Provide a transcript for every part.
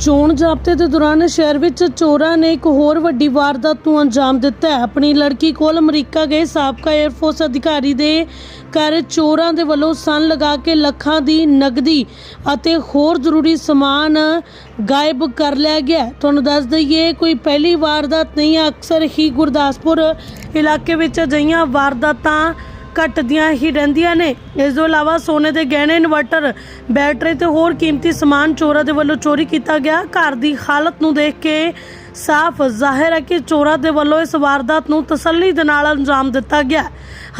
ਚੋਣ ਜ਼ਾਬਤੇ ਦੇ ਦੌਰਾਨ ਸ਼ਹਿਰ ਵਿੱਚ ਚੋਰਾਂ ਨੇ ਇੱਕ ਹੋਰ ਵੱਡੀ ਵਾਰਦਾਤ ਨੂੰ ਅੰਜਾਮ ਦਿੱਤਾ ਹੈ। ਆਪਣੀ ਲੜਕੀ ਕੋਲ ਅਮਰੀਕਾ ਗਏ ਸਾਬਕਾ 에ਅਰਫੋਰਸ ਅਧਿਕਾਰੀ ਦੇ ਘਰ ਚੋਰਾਂ ਦੇ ਵੱਲੋਂ ਸੰਨ ਲਗਾ ਕੇ ਲੱਖਾਂ ਦੀ ਨਗਦੀ ਅਤੇ ਹੋਰ ਜ਼ਰੂਰੀ ਸਮਾਨ ਗਾਇਬ ਕਰ ਲਿਆ ਗਿਆ ਤੁਹਾਨੂੰ ਦੱਸ ਦਈਏ, ਕੋਈ ਪਹਿਲੀ ਵਾਰਦਾਤ ਨਹੀਂ ਹੈ ਅਕਸਰ ਹੀ ਗੁਰਦਾਸਪੁਰ ਇਲਾਕੇ ਵਿੱਚ ਅਜਿਹੀਆਂ ਵਾਰਦਾਤਾਂ ਘਟਦੀਆਂ ਹੀ ਰਹਿੰਦੀਆਂ ਨੇ। ਇਸ ਤੋਂ ਇਲਾਵਾ ਸੋਨੇ ਦੇ ਗਹਿਣੇ, ਇਨਵਰਟਰ, ਬੈਟਰੀ ਤੇ ਹੋਰ ਕੀਮਤੀ ਸਮਾਨ ਚੋਰਾਂ ਦੇ ਵੱਲੋਂ ਚੋਰੀ ਕੀਤਾ ਗਿਆ। ਘਰ ਦੀ ਹਾਲਤ ਨੂੰ ਦੇਖ ਕੇ ਸਾਫ਼ ਜ਼ਾਹਿਰ ਹੈ ਕਿ ਚੋਰਾਂ ਦੇ ਵੱਲੋਂ ਇਸ ਵਾਰਦਾਤ ਨੂੰ ਤਸੱਲੀ ਦੇ ਨਾਲ ਅੰਜਾਮ ਦਿੱਤਾ ਗਿਆ।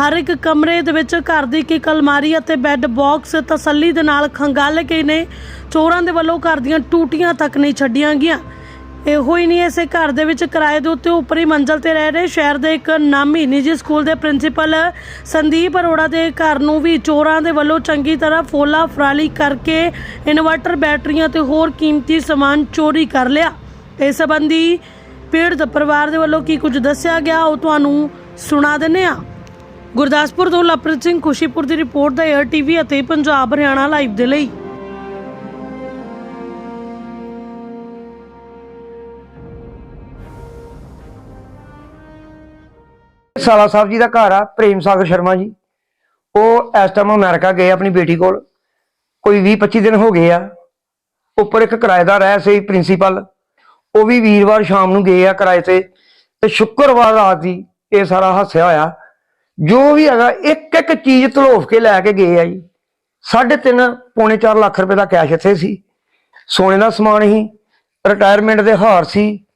ਹਰ ਇੱਕ ਕਮਰੇ ਦੇ ਵਿੱਚ ਘਰ ਦੀ ਇੱਕ ਇੱਕ ਅਲਮਾਰੀ ਅਤੇ ਬੈੱਡ ਬਾਕਸ ਤਸੱਲੀ ਦੇ ਨਾਲ ਖੰਗਾਲੇ ਗਏ ਨੇ। ਚੋਰਾਂ ਦੇ ਵੱਲੋਂ ਘਰ ਦੀਆਂ ਟੂਟੀਆਂ ਤੱਕ ਨਹੀਂ ਛੱਡੀਆਂ ਗਈਆਂ। ਇਹੋ ਹੀ ਨਹੀਂ ਇਸੇ ਘਰ ਦੇ ਵਿੱਚ ਕਿਰਾਏ ਦੇ ਉੱਤੇ ਉੱਪਰੀ ਮੰਜ਼ਲ ਤੇ ਰਹਿ ਰਹੇ ਸ਼ਹਿਰ ਦੇ ਇੱਕ ਨਾਮੀ ਨਿੱਜੀ ਸਕੂਲ ਦੇ ਪ੍ਰਿੰਸੀਪਲ ਸੰਦੀਪ ਅਰੋੜਾ ਦੇ ਘਰ ਨੂੰ ਵੀ ਚੋਰਾਂ ਦੇ ਵੱਲੋਂ ਚੰਗੀ ਤਰ੍ਹਾਂ ਫੋਲਾ ਫਰਾਲੀ ਕਰਕੇ ਇਨਵਰਟਰ ਬੈਟਰੀਆਂ ਤੇ ਹੋਰ ਕੀਮਤੀ ਸਮਾਨ ਚੋਰੀ ਕਰ ਲਿਆ। ਇਸ ਸੰਬੰਧੀ ਪੀੜਤ ਪਰਿਵਾਰ ਦੇ ਵੱਲੋਂ ਕੀ ਕੁਝ ਦੱਸਿਆ ਗਿਆ ਉਹ ਤੁਹਾਨੂੰ ਸੁਣਾ ਦਿੰਨੇ ਆ ਗੁਰਦਾਸਪੁਰ ਤੋਂ ਲਵਪ੍ਰੀਤ ਸਿੰਘ ਖੁਸ਼ੀਪੁਰ ਦੀ ਰਿਪੋਰਟ ਦਾ ਏਅਰ ਟੀਵੀ ਅਤੇ ਪੰਜਾਬ ਹਰਿਆਣਾ ਲਾਈਵ ਦੇ ਲਈ। ਸਾਲਾ ਸਾਹਿਬ ਜੀ ਦਾ ਘਰ ਆ, ਪ੍ਰੇਮ ਸਾਗਰ ਸ਼ਰਮਾ ਜੀ। ਉਹ ਇਸ ਟਾਈਮ ਅਮਰੀਕਾ ਗਏ ਆਪਣੀ ਬੇਟੀ ਕੋਲ। ਕੋਈ 20 25 ਦਿਨ ਹੋ ਗਏ ਆ। ਉੱਪਰ ਇੱਕ ਕਿਰਾਏਦਾਰ ਰਹਿ ਸੀ ਪ੍ਰਿੰਸੀਪਲ ਉਹ ਵੀ ਵੀਰਵਾਰ ਸ਼ਾਮ ਨੂੰ ਗਏ ਆ ਕਿਰਾਏ ਤੇ। ਤੇ ਸ਼ੁੱਕਰਵਾਰ ਰਾਤ ਦੀ ਇਹ ਸਾਰਾ ਹਾਸਿਆ ਹੋਇਆ। ਜੋ ਵੀ ਹੈਗਾ, ਇੱਕ ਇੱਕ ਚੀਜ਼ ਧਲੋਫ ਕੇ ਲੈ ਕੇ ਗਏ ਆ ਜੀ। 3.5 ਪੌਣੇ 4 ਲੱਖ ਰੁਪਏ ਦਾ ਕੈਸ਼ ਇੱਥੇ ਸੀ। ਸੋਨੇ ਦਾ ਸਮਾਨ ਹੀ ਰਿਟਾਇਰਮੈਂਟ ਦੇ ਹਾਰ ਸੀ।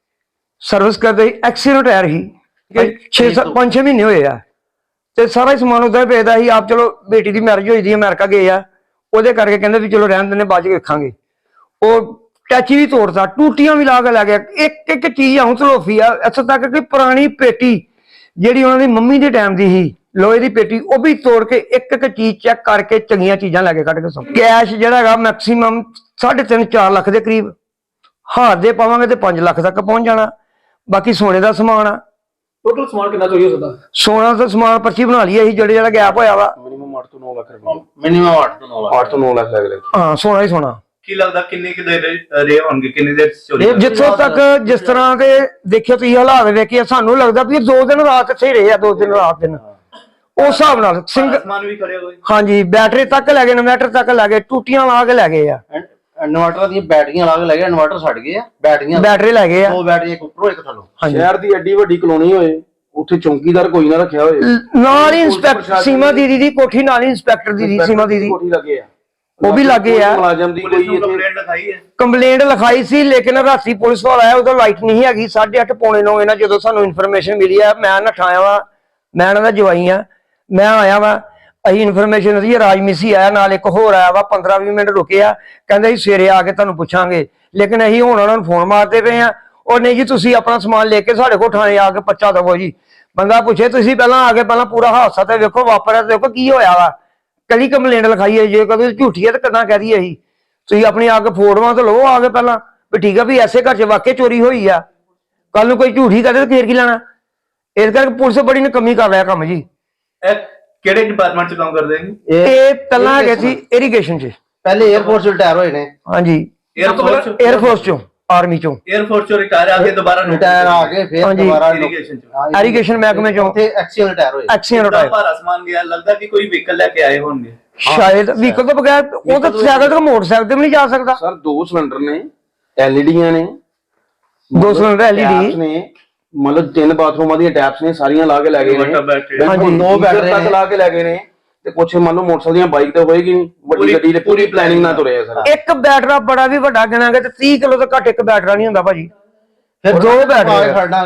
ਸਰਵਿਸ ਕਰਦੇ ਐਕਸੀ ਰਿਟਾਇਰ ਹੀ 6 5 6 ਮਹੀਨੇ ਹੋਏ ਆ। ਤੇ ਸਾਰਾ ਹੀ ਸਮਾਨ ਉਹਦਾ ਵੇਚਦਾ ਸੀ ਆਪ ਚਲੋ ਬੇਟੀ ਦੀ ਮੈਰਿਜ ਹੋਈ ਦੀ ਅਮਰੀਕਾ ਗਏ ਆ। ਉਹਦੇ ਕਰਕੇ ਕਹਿੰਦੇ ਵੀ ਚਲੋ ਰਹਿਣ ਦਿੰਦੇ ਬਾਅਦ ਚ ਵੇਖਾਂਗੇ। ਉਹ ਟੈਚੀ ਵੀ ਤੋੜਦਾ ਟੂਟੀਆਂ ਵੀ ਲਾ ਕੇ ਲੈ ਗਿਆ। ਇੱਕ ਇੱਕ ਚੀਜ਼ ਆਉਂ ਤਲੋਫੀ ਆ ਇੱਥੋਂ ਤੱਕ ਕਿ ਪੁਰਾਣੀ ਪੇਟੀ ਜਿਹੜੀ ਉਹਨਾਂ ਦੀ ਮੰਮੀ ਦੇ ਟਾਈਮ ਦੀ ਸੀ ਲੋਹੇ ਦੀ ਪੇਟੀ ਉਹ ਵੀ ਤੋੜ ਕੇ ਇੱਕ ਇੱਕ ਚੀਜ਼ ਚੈੱਕ ਕਰਕੇ ਚੰਗੀਆਂ ਚੀਜ਼ਾਂ ਲੈ ਕੇ ਕੱਢ ਕੇ ਸੌਂ। ਕੈਸ਼ ਜਿਹੜਾ ਹੈਗਾ ਮੈਕਸਿਮਮ 3.5 4 ਲੱਖ ਦੇ ਕਰੀਬ। ਹਾਰ ਦੇ ਪਾਵਾਂਗੇ ਤੇ 5 ਲੱਖ ਤੱਕ ਪਹੁੰਚ ਜਾਣਾ। ਬਾਕੀ ਸੋਨੇ ਦਾ ਸਮਾਨ ਆ ਟੋਟਲ ਸਮਾਨ ਕਿੰਨਾ ਚੋਰੀ ਹੋ ਸਕਦਾ ਸੋਨਾ ਦਾ ਸਮਾਨ ਪਰਚੀ ਬਣਾ ਲਈ ਅਸੀਂ ਜਿਹੜੇ ਜਿਹੜਾ ਗੈਪ ਹੋਇਆ ਵਾ। ਮਿਨੀਮਮ 8 ਤੋਂ 9 ਲੱਖ ਰੁਪਏ। ਮਿਨੀਮਮ 8 ਤੋਂ 9 ਲੱਖ। 8 ਤੋਂ 9 ਲੱਖ ਲੱਗ ਰਿਹਾ। ਹਾਂ ਸੋਨਾ ਹੀ ਸੋਨਾ। ਕੀ ਲੱਗਦਾ ਕਿੰਨੇ ਕਿ ਦੇਰ ਰੇ ਹੋਣਗੇ ਕਿੰਨੀ ਦੇਰ ਚੋਰੀ ਇਹ ਜਿੱਥੋਂ ਤੱਕ ਜਿਸ ਤਰ੍ਹਾਂ ਦੇ ਦੇਖਿਓ ਤੁਸੀਂ ਹਾਲਾਤ ਵੇਖਿਆ ਸਾਨੂੰ ਲੱਗਦਾ ਵੀ ਇਹ ਦੋ ਦਿਨ ਰਾਤ ਇੱਥੇ ਹੀ ਰਹੇ ਆ ਦੋ ਦਿਨ ਰਾਤ ਦਿਨ। ਉਸ ਹਿਸਾਬ ਨਾਲ ਸਿੰਘ ਸਮਾਨ ਵੀ ਖੜੇ ਹੋਏ ਹਾਂਜੀ ਬੈਟਰੀ ਤੱਕ ਲੈ ਗਏ ਇਨਵਰਟਰ ਤੱਕ ਲੈ ਗਏ ਟੂਟੀਆਂ ਲਾ ਕੇ ਲੈ ਗਏ ਆ। ਇਨਵਰਟਰ ਦੀਆਂ ਬੈਟਰੀਆਂ ਲਾ ਕੇ ਲੈ ਗਏ ਇਨਵਰਟਰ ਛੱਡ ਗਏ ਆ ਬੈਟਰੀਆਂ ਬੈਟਰੀ ਲੈ ਗਏ ਆ। ਦੋ ਬੈਟਰੀ ਇੱਕ ਉੱਪਰੋਂ ਇੱਕ ਥੱਲੋਂ। ਹਾਂਜੀ। ਸ਼ਹਿਰ ਦੀ ਐਡੀ ਵੱਡੀ ਕਲੋਨੀ ਹੋਏ ਉੱਥੇ ਚੌਂਕੀਦਾਰ ਕੋਈ ਨਾ ਰੱਖਿਆ ਹੋਏ। ਨਾਲ ਹੀ ਇੰਸਪੈਕਟਰ ਸੀਮਾ ਦੀਦੀ ਦੀ ਕੋਠੀ ਨਾਲ ਹੀ ਇੰਸਪੈਕਟਰ ਦੀਦੀ ਸੀਮਾ ਦੀਦੀ। ਕੋਠੀ ਲੱਗੇ ਆ। ਉਹ ਵੀ ਲੱਗੇ ਆ। ਮੁਲਾਜ਼ਮ ਦੀ ਕੋਈ ਕੰਪਲੇਂਟ ਲਿਖਾਈ ਹੈ। ਕੰਪਲੇਂਟ ਲਿਖਾਈ ਸੀ ਲੇਕਿਨ ਰਾਤੀ ਪੁਲਿਸ ਵਾਲਾ ਆਇਆ ਉਦੋਂ ਲਾਈਟ ਨਹੀਂ ਹੈਗੀ। 8:30 ਪੌਣੇ 9 ਇਹਨਾਂ ਜਦੋਂ ਸਾਨੂੰ ਇਨਫੋਰਮੇਸ਼ਨ ਮਿਲੀ ਆ ਮੈਂ ਨਠਾਇਆ ਵਾ ਮੈਂ ਇਹਨਾਂ ਦਾ ਜਵਾਈ ਆ ਮੈਂ ਆਇਆ ਵਾ। ਅਸੀਂ ਇਨਫੋਰਮੇਸ਼ਨ ਦੀ ਰਾਜਮੀਸੀ ਆਇਆ, ਨਾਲ ਇੱਕ ਹੋਰ ਆਇਆ ਵਾ 15-20 ਮਿੰਟ ਰੁਕਿਆ। ਕਹਿੰਦੇ ਸੀ ਸਵੇਰੇ ਆ ਕੇ ਤੁਹਾਨੂੰ ਪੁੱਛਾਂਗੇ। ਲੇਕਿਨ ਅਸੀਂ ਹੁਣ ਉਹਨਾਂ ਨੂੰ ਫੋਨ ਮਾਰਦੇ ਪਏ ਆ। ਉਹ ਨਹੀਂ ਜੀ, ਤੁਸੀਂ ਆਪਣਾ ਸਮਾਨ ਲੈ ਕੇ ਸਾਡੇ ਕੋਲ ਥਾਣੇ ਆ ਕੇ ਪਰਚਾ ਦਵੋ ਜੀ। ਬੰਦਾ ਪੁੱਛੇ, ਤੁਸੀਂ ਪਹਿਲਾਂ ਆ ਕੇ ਪਹਿਲਾਂ ਪੂਰਾ ਹਾਦਸਾ ਤੇ ਵੇਖੋ, ਵਾਪਰਿਆ ਤੇ ਦੇਖੋ ਕੀ ਹੋਇਆ ਵਾ। ਕਲੀ ਕੰਪਲੇਂਟ ਲਿਖਾਈ ਹੈ ਜੇ ਕਦੇ ਝੂਠੀ ਹੈ ਤੇ ਕਦਾਂ ਕਹਿ ਦਈਏ ਅਸੀਂ ਤੁਸੀਂ ਆਪਣੀ ਆ ਕੇ ਫੋਟੋਆਂ ਤੇ ਲਓ ਆ ਕੇ ਪਹਿਲਾਂ, ਵੀ ਠੀਕ ਆ ਵੀ ਐਸੇ ਘਰ 'ਚ ਵਾਕਿਆ ਚੋਰੀ ਹੋਈ ਆ। ਕੱਲ ਨੂੰ ਕੋਈ ਝੂਠੀ ਕਰੇ ਤੇ ਫੇਰ ਕੀ ਲੈਣਾ? ਇਸ ਕਰਕੇ ਪੁਲਿਸ ਬੜੀ ਨਕਮੀ ਕਰ ਰਿਹਾ ਕੰਮ ਜੀ। ਕਿਹੜੇ ਡਿਪਾਰਟਮੈਂਟ ਚ ਕੰਮ ਕਰਦੇ ਹੋ? ਇਹ ਪਹਿਲਾਂ ਹੈਗੇ ਸੀ ਇਰੀਗੇਸ਼ਨ 'ਚ। ਪਹਿਲੇ 에어ਫੋਰਸ ਰਿਟਾਇਰ ਹੋਏ ਨੇ। ਹਾਂਜੀ। 에어ਫੋਰਸ 에어ਫੋਰਸ 'ਚੋਂ ਆਰਮੀ 'ਚੋਂ। 에어ਫੋਰਸ 'ਚੋਂ ਰਿਟਾਇਰ ਆ ਕੇ ਦੁਬਾਰਾ ਰਿਟਾਇਰ ਆ ਕੇ ਫਿਰ ਦੁਬਾਰਾ ਇਰੀਗੇਸ਼ਨ 'ਚ। ਇਰੀਗੇਸ਼ਨ ਮਹਿਕਮੇ 'ਚੋਂ। ਤੇ ਐਕਸੀਅਨ ਰਿਟਾਇਰ ਹੋਏ। ਐਕਸੀਅਨ ਰਿਟਾਇਰ ਭਾਰ ਅਸਮਾਨ ਗਿਆ? ਲੱਗਦਾ ਕਿ ਕੋਈ ਵਹੀਕਲ ਲੈ ਕੇ ਆਏ ਹੋਣਗੇ। ਸ਼ਾਇਦ ਵਹੀਕਲ ਤੋਂ ਬਗੈਰ ਉਹ ਤਾਂ ਸਾਈਕਲ ਤੇ ਮੋਟਰਸਾਈਕਲ ਤੇ ਵੀ ਨਹੀਂ ਜਾ ਸਕਦਾ। ਸਰ ਦੋ ਸਿਲੰਡਰ ਨੇ ਐਲਈਡੀਆਂ ਨੇ। ਦੋ ਸਿਲੰਡਰ ਐਲਈਡੀ ਨੇ। ਮਤਲਬ ਤਿੰਨ ਬਾਥਰੂਮਾਂ ਦੀਆਂ ਟੈਪਸ ਨੇ ਸਾਰੀਆਂ ਲਾ ਕੇ ਲੈ ਗਏ ਨੇ। ਹਾਂਜੀ। ਦੋ ਬੈਟਰੀ ਤੱਕ ਲਾ ਕੇ ਲੈ ਗਏ ਨੇ ਤੇ ਕੁਛ ਮੰਨ ਲਓ ਮੋਟਰਸਾਈਕਲ ਦੀਆਂ ਬਾਈਕ ਤੇ ਹੋਏਗੀ ਨਹੀਂ ਵੱਡੀ ਗੱਡੀ ਦੇ ਪੂਰੀ ਪਲੈਨਿੰਗ ਨਾਲ ਤੁਰੇ ਆ ਸਰ। ਇੱਕ ਬੈਟਰਾ ਬੜਾ ਵੀ ਵੱਡਾ ਗਿਣਾਂਗੇ ਤੇ 30 ਕਿਲੋ ਤੋਂ ਘੱਟ ਇੱਕ ਬੈਟਰਾ ਨਹੀਂ ਹੁੰਦਾ ਭਾਜੀ। ਫਿਰ ਦੋ ਬੈਟਰੀ ਆ। ਸਾਡਾ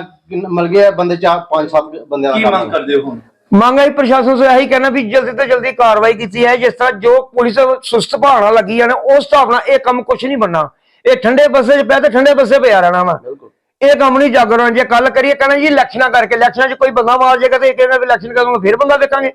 ਮਿਲ ਗਿਆ ਬੰਦੇ ਚਾਰ ਪੰਜ ਸੱਤ ਬੰਦਿਆਂ ਦਾ ਕੀ ਮੰਗ ਕਰਦੇ ਹੋ ਹੁਣ? ਮੰਗ ਹੈ ਪ੍ਰਸ਼ਾਸਨ ਤੋਂ ਇਹੀ ਕਹਿਣਾ ਵੀ ਜਲਦੀ ਤੋਂ ਜਲਦੀ ਕਾਰਵਾਈ ਕੀਤੀ ਹੈ ਜਿਸ ਤਰ੍ਹਾਂ ਜੋ ਪੁਲਿਸ ਸੁਸਤ ਭਾਵਨਾ ਲੱਗੀ ਹੈ ਨਾ ਉਸ ਹਿਸਾਬ ਨਾਲ ਇਹ ਕੰਮ ਕੁਝ ਨਹੀਂ ਬਣਨਾ। ਇਹ ਠੰਡੇ ਬੱਸੇ 'ਚ ਪਿਆ ਤੇ ਠੰਡੇ ਬੱਸੇ ਪਿਆ ਰਹਿਣਾ ਵਾ। ਇਹ ਕੰਮ ਨਹੀਂ ਜਾਗਰਣ ਜੇ ਕੱਲ ਕਰੀਏ, ਕਹਿੰਦਾ ਜੀ ਇਲੈਕਸ਼ਨਾਂ ਕਰਕੇ, ਇਲੈਕਸ਼ਨਾਂ 'ਚ ਕੋਈ ਬੰਦਾ ਮਾਰ ਜਾਏਗਾ ਤੇ ਇਹ ਕਹਿੰਦਾ ਵੀ ਇਲੈਕਸ਼ਨ ਕਰਾਂਗੇ ਫਿਰ ਬੰਦਾ ਵੇਖਾਂਗੇ।